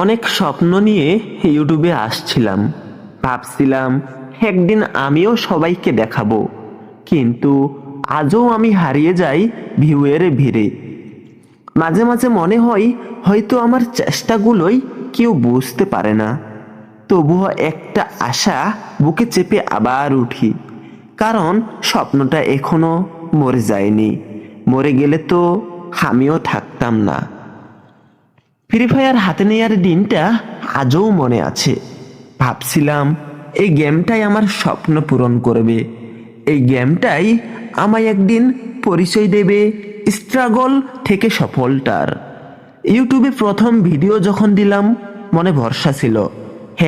অনেক স্বপ্ন নিয়ে ইউটিউবে আসছিলাম। ভাবছিলাম, একদিন আমিও সবাইকে দেখাবো। কিন্তু আজও আমি হারিয়ে যাই ভিউয়ের ভিড়ে। মাঝে মাঝে মনে হয়, হয়তো আমার চেষ্টাগুলোই কেউ বুঝতে পারে না। তবুও একটা আশা বুকে চেপে আবার উঠি। কারণ স্বপ্নটা এখনও মরে যায়নি। মরে গেলে তো আমিও থাকতাম না। ফ্রি ফায়ার হাতে নেওয়ার দিনটা আজও মনে আছে। ভাবছিলাম এই গেমটাই আমার স্বপ্ন পূরণ করবে। এই গেমটাই আমায় একদিন পরিচয় দেবে স্ট্রাগল থেকে সফলটার ইউটিউবে প্রথম ভিডিও যখন দিলাম, মনে ভরসা ছিল,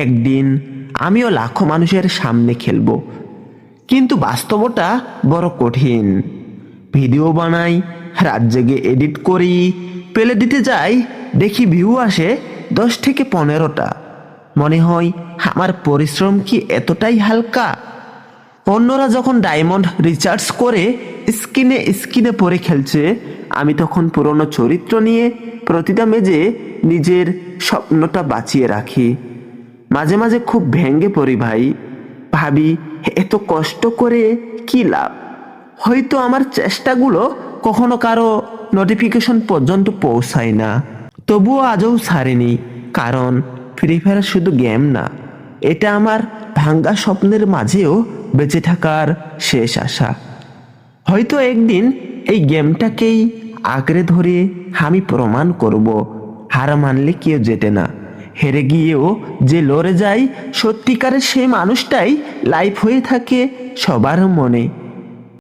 একদিন আমিও লাখো মানুষের সামনে খেলব। কিন্তু বাস্তবটা বড় কঠিন। ভিডিও বানাই, রাত জেগে এডিট করি পেলে দিতে যাই, দেখি ভিউ আসে দশ থেকে পনেরোটা। মনে হয়, আমার পরিশ্রম কি এতটাই হালকা? অন্যরা যখন ডায়মন্ড রিচার্জ করে স্কিনে স্কিনে পরে খেলছে, আমি তখন পুরনো চরিত্র নিয়ে প্রতিটা মেজে নিজের স্বপ্নটা বাঁচিয়ে রাখি। মাঝে মাঝে খুব ভেঙ্গে পড়ি ভাই। ভাবি, এত কষ্ট করে কি লাভ? হয়তো আমার চেষ্টাগুলো কখনো কারও নোটিফিকেশন পর্যন্ত পৌঁছায় না। তবুও আজও ছাড়েনি, কারণ ফ্রি ফায়ার শুধু গেম না, এটা আমার ভাঙ্গা স্বপ্নের মাঝেও বেঁচে থাকার শেষ আশা। হয়তো একদিন এই গেমটাকেই আঁকড়ে ধরে আমি প্রমাণ করব, হার মানলে কেউ জেতে না। হেরে গিয়েও যে লড়ে যায়, সত্যিকারের সেই মানুষটাই লাইফ হয়ে থাকে সবার মনে।